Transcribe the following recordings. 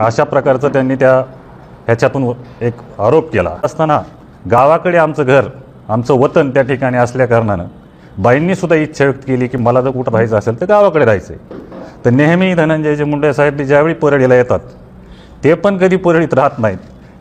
अशा प्रकारचं त्यांनी त्या ह्याच्यातून एक आरोप केला. असताना गावाकडे आमचं घर आमचं वतन त्या ठिकाणी असल्याकारणानं बाईंनीसुद्धा बाईंनी सुद्धा इच्छा व्यक्त केली की मला जर कुठं राहायचं असेल तर गावाकडे राहायचं तर नेहमी धनंजयजी मुंडे साहेब ज्यावेळी परळीला येतात ते पण कधी परळीत राहत नाहीत.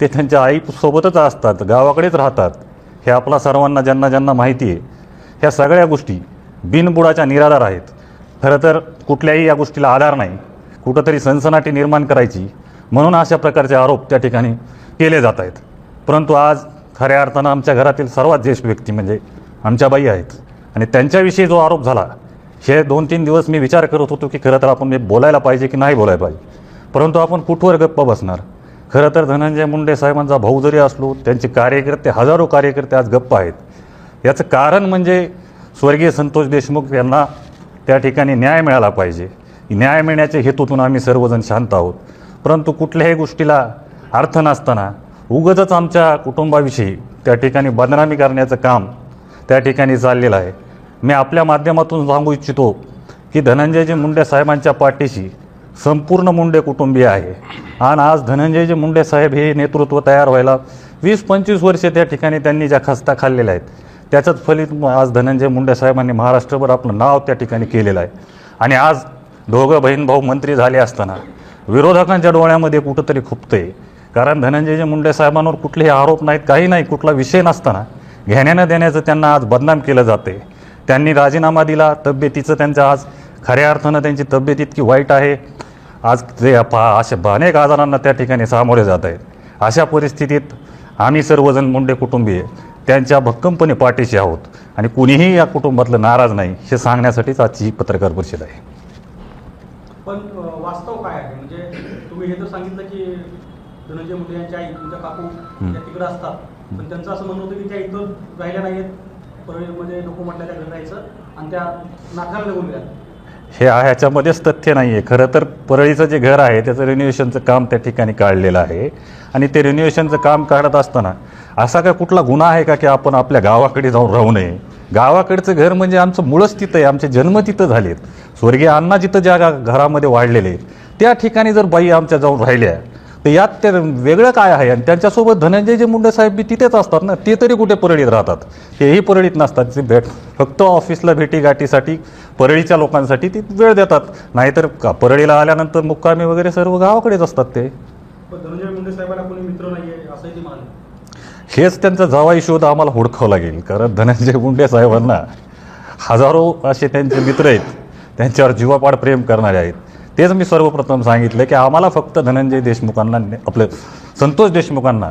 ते त्यांच्या आईसोबतच असतात गावाकडेच राहतात. हे आपला सर्वांना ज्यांना ज्यांना माहिती आहे ह्या सगळ्या गोष्टी बिनबुडाच्या निराधार आहेत. खरं तर कुठल्याही या गोष्टीला आधार नाही. कुठंतरी सनसनाटी निर्माण करायची म्हणून अशा प्रकारचे आरोप त्या ठिकाणी केले जात आहेत. परंतु आज खऱ्या अर्थानं आमच्या घरातील सर्वात ज्येष्ठ व्यक्ती म्हणजे आमच्या बाई आहेत. आणि त्यांच्याविषयी जो आरोप झाला हे दोन तीन दिवस मी विचार करत होतो की खरं तर आपण बोलायला पाहिजे की नाही बोलायला पाहिजे. परंतु आपण कुठवर गप्प बसणार? खरं तर धनंजय मुंडे साहेबांचा भाऊ जरी असलो त्यांचे कार्यकर्ते हजारो कार्यकर्ते आज गप्प आहेत. याचं कारण म्हणजे स्वर्गीय संतोष देशमुख यांना त्या ठिकाणी न्याय मिळाला पाहिजे. न्याय मिळण्याच्या हेतूतून आम्ही सर्वजण शांत आहोत. परंतु कुठल्याही गोष्टीला अर्थ नसताना उगजच आमच्या कुटुंबाविषयी त्या ठिकाणी बदनामी करण्याचं काम त्या ठिकाणी चाललेलं आहे. मी आपल्या माध्यमातून सांगू इच्छितो की धनंजयजी मुंडे साहेबांच्या पाठीशी संपूर्ण मुंडे कुटुंबीय आहे. आणि आज धनंजयजी मुंडे साहेब हे नेतृत्व तयार व्हायला वीस पंचवीस वर्षे त्या ठिकाणी त्यांनी ज्या खस्ता खाल्लेल्या आहेत त्याचंच फलित आज धनंजय मुंडे साहेबांनी महाराष्ट्रभर आपलं नाव त्या ठिकाणी केलेलं आहे. आणि आज दोघं बहीण भाऊ मंत्री झाले असताना विरोधकांच्या डोळ्यामध्ये कुठंतरी खुपते कारण धनंजयजी मुंडे साहेबांवर कुठलेही आरोप नाहीत काही नाही कुठला विषय नसताना घेण्यानं देण्याचं त्यांना आज बदनाम केलं जाते त्यांनी राजीनामा दिला तब्येतीचं त्यांचं आज खऱ्या अर्थानं त्यांची तब्येत इतकी वाईट आहे. आज ते पा अशा अनेक आजारांना त्या ठिकाणी सामोरे जात आहेत. अशा परिस्थितीत आम्ही सर्वजण मुंडे कुटुंबीय त्यांच्या भक्कमपणे पाठीशी आहोत. आणि कुणीही या कुटुंबातलं नाराज नाही हे सांगण्यासाठीच आजची ही पत्रकार परिषद आहे. पण वास्तव काय आहे? म्हणजे तुम्ही हे तर सांगितलं की धनंजय मुंडे यांच्या आई तुमच्या काकू त्या तिकडे असतात. पण त्यांचं असं म्हणणं होतं की त्या इथं राहिल्या नाहीत परळीमध्ये नको म्हटलं त्या घरी राहायचं आणि त्या नाकाला निघून गेल्या. हे ह्याच्यामध्येच तथ्य नाही आहे खरं तर परळीचं जे घर आहे त्याचं रिन्युएशनचं काम त्या ठिकाणी काढलेलं आहे. आणि ते रिन्युएशनचं काम काढत असताना असा काय कुठला गुन्हा आहे का की आपण आपल्या गावाकडे जाऊन राहू नये? गावाकडचं घर म्हणजे आमचं मुळच तिथं आहे आमचे जन्म तिथं झालेत. स्वर्गीय अण्णा जिथं ज्या गा- घरामध्ये वाढलेले आहेत, त्या ठिकाणी जर बाई आमच्या जाऊन राहिल्या तर यात ते वेगळं काय आहे? आणि त्यांच्यासोबत धनंजय जे मुंडे साहेब बी तिथेच असतात ना ते तरी कुठे परळीत राहतात? तेही परळीत नसतात. ते भेट फक्त ऑफिसला भेटीगाठीसाठी परळीच्या लोकांसाठी ती वेळ देतात. नाहीतर का परळीला आल्यानंतर मुक्कामी वगैरे सर्व गावाकडेच असतात ते. धनंजय मुंडे साहेबांना कोणी मित्र नाही आहे असंही ते म्हणाले हेच त्यांचा जावाई शोध आम्हाला हुडकावं लागेल. कारण धनंजय मुंडे साहेबांना हजारो असे त्यांचे मित्र आहेत त्यांच्यावर जीवापाड प्रेम करणारे आहेत. तेच मी सर्वप्रथम सांगितलं की आम्हाला फक्त धनंजय देशमुखांना आपलं संतोष देशमुखांना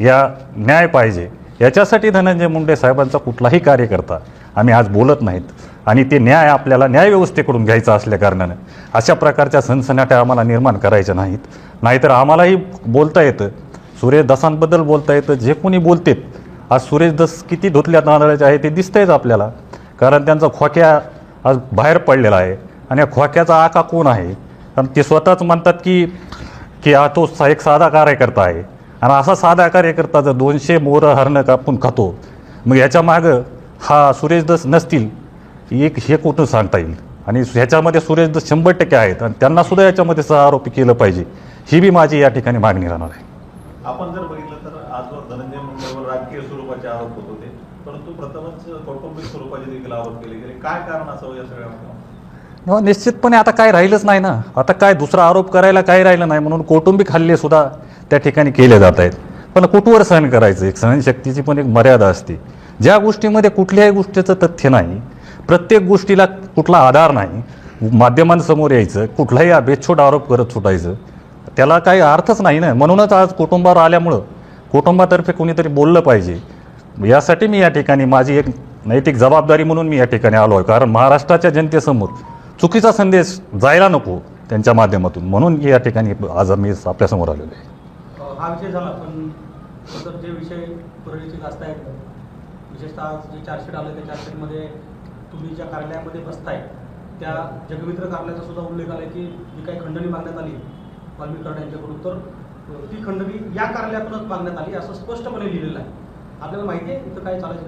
या न्याय पाहिजे. याच्यासाठी धनंजय मुंडे साहेबांचा कुठलाही कार्यकर्ता आम्ही आज बोलत नाहीत. आणि ते न्याय आपल्याला न्यायव्यवस्थेकडून घ्यायचा असल्याकारणानं अशा प्रकारच्या सनसनाट्या आम्हाला निर्माण करायच्या नाहीत. नाहीतर आम्हालाही बोलता येतं. सुरेश दसांबद्दल बोलता येतं जे कोणी बोलतेत आज सुरेश दस किती धुतल्या तांदळाचे आहे ते दिसतंयच आपल्याला. कारण त्यांचा खोक्या आज बाहेर पडलेला आहे. आणि या खोक्याचा आका कोण आहे? कारण ते स्वतःच म्हणतात की की हा तो सा- एक साधा कार्यकर्ता आहे. आणि असा साधा कार्यकर्ता जर दोनशे मोरं हरणं कापून खातो मग याच्या मागं हा सुरेश दस नसतील एक हे कुठून सांगता येईल? आणि ह्याच्यामध्ये सुरेश दस शंभर टक्के आहेत. आणि त्यांनासुद्धा याच्यामध्ये याच्यामध्ये सहआरोपी केलं पाहिजे. ही बी माझी या ठिकाणी मागणी राहणार आहे. आपण जर बघितलं तर आजवर धनंजय मुंडेवर राजकीय स्वरूपाचे आरोप होत होते. परंतु प्रथमच कौटुंबिक स्वरूपाचे देखील आरोप केले गेले. काय कारण असावं या सगळ्या हो निश्चितपणे आता काय राहिलंच नाही ना. आता काय दुसरा आरोप करायला काय राहिलं नाही म्हणून कौटुंबिक हल्ले सुद्धा त्या ठिकाणी केले जात आहेत. पण कुठवर सहन करायचं? एक सहनशक्तीची पण एक मर्यादा असते. ज्या गोष्टीमध्ये कुठल्याही गोष्टीचं तथ्य नाही प्रत्येक गोष्टीला कुठला आधार नाही माध्यमांसमोर यायचं कुठलाही बेछोट आरोप करत सुटायचं त्याला काही अर्थच नाही ना. म्हणूनच आज कुटुंबावर आल्यामुळं कुटुंबातर्फे कोणीतरी बोललं पाहिजे. यासाठी मी या ठिकाणी माझी एक नैतिक जबाबदारी म्हणून मी या ठिकाणी आलो आहे. कारण महाराष्ट्राच्या जनतेसमोर चुकीचा संदेश जायला नको त्यांच्या माध्यमातून. म्हणून या ठिकाणी आज मी आपल्यासमोर आलेलो आहे. हो, हा विषय झाला. पण नंतर जे विषय परळीचे जास्त आहेत विशेषतः आज जे चार्जशीट आलं त्या चार्जशीटमध्ये तुम्ही ज्या कार्यालयामध्ये बसताय त्या जगमित्र कार्यालयाचा सुद्धा उल्लेख आला की जी काही खंडणी मागण्यात आली वाल्मिक यांच्याकडून. तर ती खंडणी या कार्यालयातूनच मागण्यात आली असं स्पष्टपणे लिहिलेलं आहे. आपल्याला माहिती आहे इथं काय चालायचं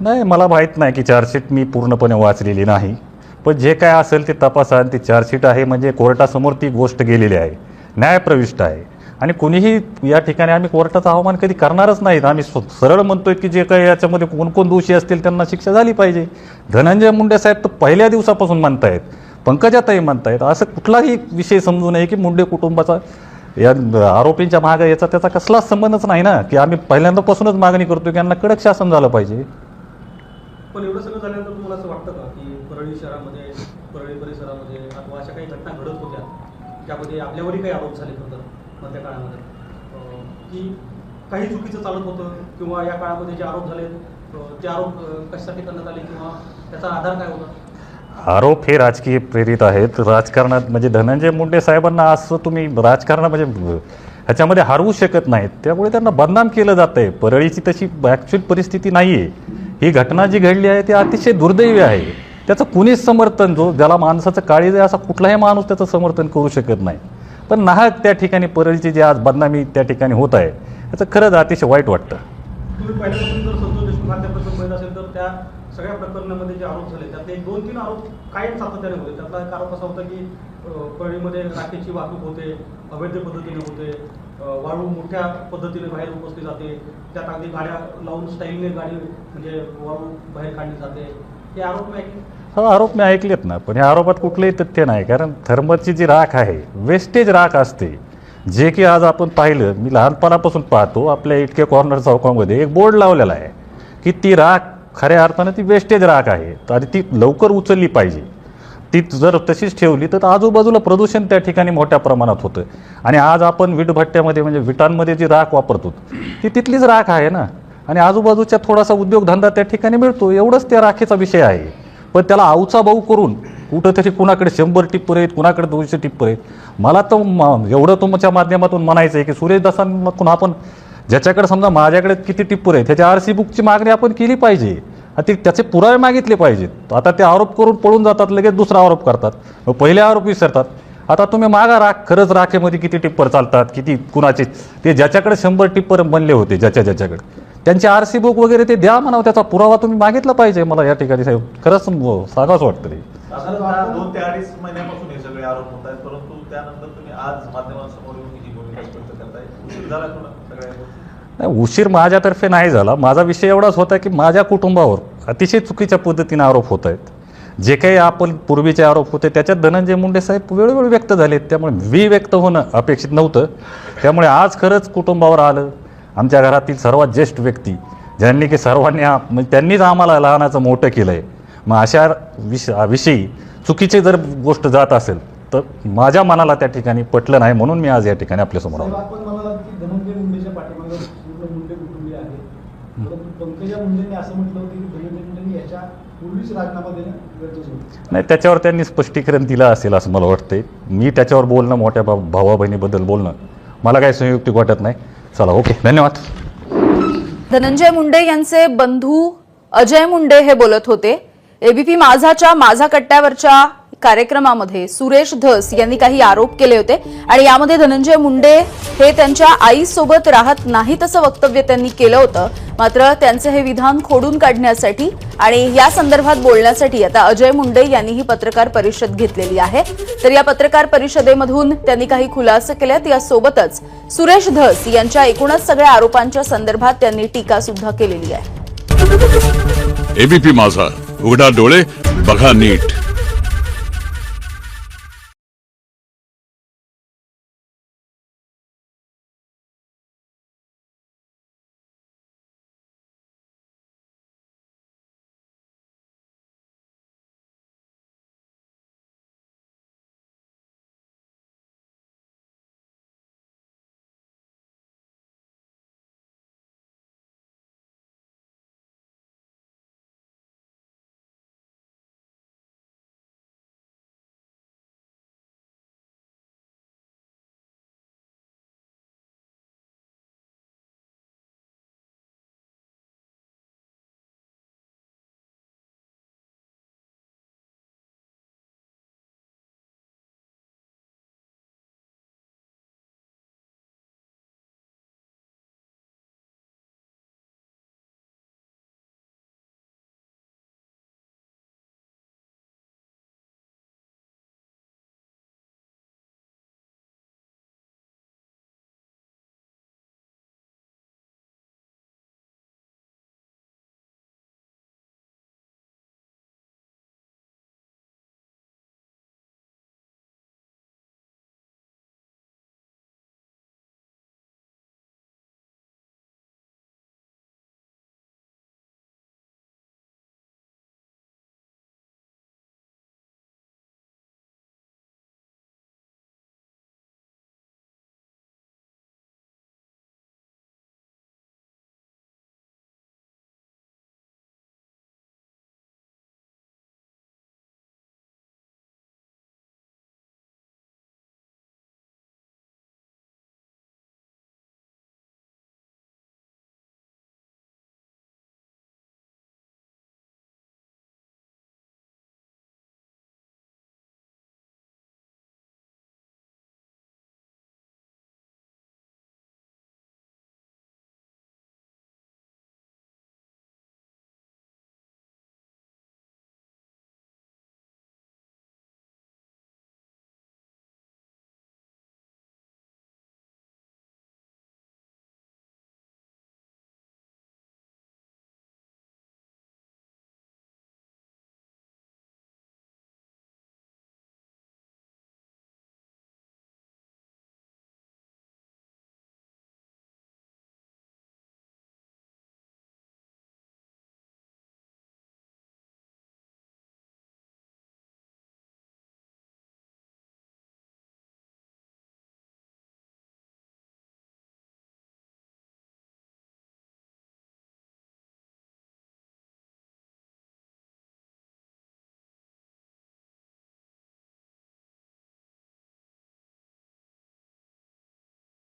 नाही. मला माहीत नाही की चार्जशीट मी पूर्णपणे वाचलेली नाही. पण जे काय असेल ते तपासा आणि ती चार्जशीट आहे म्हणजे कोर्टासमोर ती गोष्ट गेलेली आहे. न्यायप्रविष्ट आहे. आणि कोणीही या ठिकाणी आम्ही कोर्टाचं आव्हान कधी करणारच नाहीत. आम्ही सरळ म्हणतोय की जे काही याच्यामध्ये कोण कोण दोषी असतील त्यांना शिक्षा झाली पाहिजे. धनंजय मुंडे साहेब तर पहिल्या दिवसापासून म्हणतायत पंकजाताई म्हणतायत. असं कुठलाही विषय समजू नये की मुंडे कुटुंबाचा या आरोपींच्या मागे याचा त्याचा कसलाच संबंधच नाही ना? की आम्ही पहिल्यांदापासूनच मागणी करतो की यांना कडक शासन झालं पाहिजे. पण एवढं सगळं झाल्यानंतर तुम्हाला असं वाटतं का की परळी शहरामध्ये परळी परिसरामध्ये अथवा अशा काही घटना घडत होत्या त्यामध्ये आपल्यावरही काही आरोप झाले होतं मधल्या काळामध्ये? की काही चुकीचं चालत होतं किंवा या काळामध्ये जे आरोप झाले ते आरोप कशासाठी करण्यात आले किंवा त्याचा आधार काय होता? आरोप हे राजकीय प्रेरित आहेत. राजकारणात म्हणजे धनंजय मुंडे साहेबांना असं तुम्ही राजकारणा म्हणजे ह्याच्यामध्ये हरवू शकत नाहीत. त्यामुळे त्यांना बदनाम केलं जातं आहे परळीची तशी ॲक्च्युअल परिस्थिती नाही आहे ही घटना जी घडली आहे ती अतिशय दुर्दैवी आहे. त्याचं कुणीच समर्थन जो ज्याला माणसाचं काळीज आहे असा कुठलाही माणूस त्याचं समर्थन करू शकत नाही. पण नाहक त्या ठिकाणी परळीची जी आज बदनामी त्या ठिकाणी होत आहे याचं खरंच अतिशय वाईट वाटतं. सगळ्या प्रकरणामध्ये जे आरोप झाले त्यातले एक दोन तीन आरोप कायम सातत्याने होते. त्यातला एक आरोप असा होता की अं, परळीमध्ये राखेची वाहतूक होते अवैध पद्धतीने होते वाळू मोठ्या पद्धतीने बाहेर उपसली जाते त्यात अगदी गाड्या लावून स्टाईलने गाडी म्हणजे वाळू बाहेर काढली जाते. हे आरोप मी ऐकले. हो आरोप मी ऐकलेत ना पण या आरोपात कुठलंही तथ्य नाही कारण थर्मलची जी राख आहे वेस्टेज राख असते. जे की आज आपण पाहिलं मी लहानपणापासून पाहतो आपल्या इटके कॉर्नर चौकामध्ये एक बोर्ड लावलेला आहे की ती राख खऱ्या अर्थानं ती वेस्टेज राख आहे. आणि ती लवकर उचलली पाहिजे. ती जर तशीच ठेवली तर आजूबाजूला प्रदूषण त्या ठिकाणी मोठ्या प्रमाणात होतं आणि आज आपण विटभट्ट्यामध्ये म्हणजे विटांमध्ये जी राख वापरतो ती तिथलीच राख आहे ना. आणि आजूबाजूच्या थोडासा उद्योगधंदा त्या ठिकाणी मिळतो. एवढंच त्या राखेचा विषय आहे. पण त्याला आऊचा भाऊ करून कुठंतरी कुणाकडे शंभर टिप्पर आहेत कुणाकडे दोनशे टिप्पर आहेत. मला तर एवढं तुमच्या माध्यमातून म्हणायचं आहे की सुरेश दासांकडून आपण ज्याच्याकडे समजा माझ्याकडे किती टिप्पर आहे त्याच्या आर सी बुकची मागणी आपण केली पाहिजे. आणि ते त्याचे पुरावे मागितले पाहिजेत. आता ते आरोप करून पळून जातात लगेच दुसरा आरोप करतात. मग पहिले आरोप विसरतात. आता तुम्ही मागा राख खरंच राखेमध्ये किती टिप्पर चालतात किती कुणाचे? ते ज्याच्याकडे शंभर टिप्पर बनले होते ज्याच्या ज्याच्याकडे. त्यांचे आर सी बुक वगैरे ते द्या म्हणावं त्याचा पुरावा तुम्ही मागितला पाहिजे मला या ठिकाणी साहेब. खरंच सांगावंच वाटतं ते. साधारणतः दोन ते अडीच महिन्यापासून हे सगळे आरोप होत आहेत परंतु त्यानंतर तुम्ही आज माध्यमांसमोर येऊन ही भूमिका स्पष्ट करताय. उशीर झाला थोडा सगळ्या गोष्टी? नाही उशीर माझ्यातर्फे नाही झाला. माझा विषय एवढाच होता की माझ्या कुटुंबावर अतिशय चुकीच्या पद्धतीने आरोप होत आहेत. जे काही आपण पूर्वीचे आरोप होते त्याच्यात धनंजय मुंडे साहेब वेळोवेळी व्यक्त झालेत. त्यामुळे मी व्यक्त होणं अपेक्षित नव्हतं. त्यामुळे आज खरंच कुटुंबावर आलं. आमच्या घरातील सर्वात ज्येष्ठ व्यक्ती ज्यांनी की सर्वांनी म्हणजे त्यांनीच आम्हाला लहानाचं मोठं केलं आहे मग अशा विष विषयी चुकीचे जर गोष्ट जात असेल तर माझ्या मनाला त्या ठिकाणी पटलं नाही म्हणून मी आज या ठिकाणी आपल्यासमोर आलो. आपण म्हणालात की धनंजय मुंडेच्या पाठीमागे पूर्ण मुंडे कुटुंबीय आहे परंतु पंकजा मुंडेंनी असं म्हटलं होतं की धनंजय मुंडेंनी याच्या पूर्वीच राजीनामा देणं गरजेचं होतं. नाही त्याच्यावर त्यांनी स्पष्टीकरण दिलं असेल असं मला वाटतंय. मी त्याच्यावर बोलणं मोठ्या भाऊ भावा बहिणीबद्दल बोलणं मला काही संयुक्तिक वाटत नाही. चला ओके धन्यवाद. धनंजय मुंडे यांचे बंधू अजय मुंडे हे बोलत होते. एबीपी माझाच्या माझा कट्ट्यावरच्या कार्यक्रमामध्ये सुरेश धस यांनी काही आरोप केले होते. आणि यामध्ये धनंजय मुंडे हे त्यांच्या आईसोबत राहत नाहीत असं वक्तव्य त्यांनी केलं होतं. मात्र त्यांचं हे विधान खोडून काढण्यासाठी आणि या संदर्भात बोलण्यासाठी आता अजय मुंडे यांनी ही पत्रकार परिषद घेतलेली आहे. तर या पत्रकार परिषदेमधून त्यांनी काही खुलासे केल्यात यासोबतच सुरेश धस यांच्या एकूणच सगळ्या आरोपांच्या संदर्भात त्यांनी टीका सुद्धा केलेली आहे. एबीपी माझा. उघडा डोळे बघा नीट.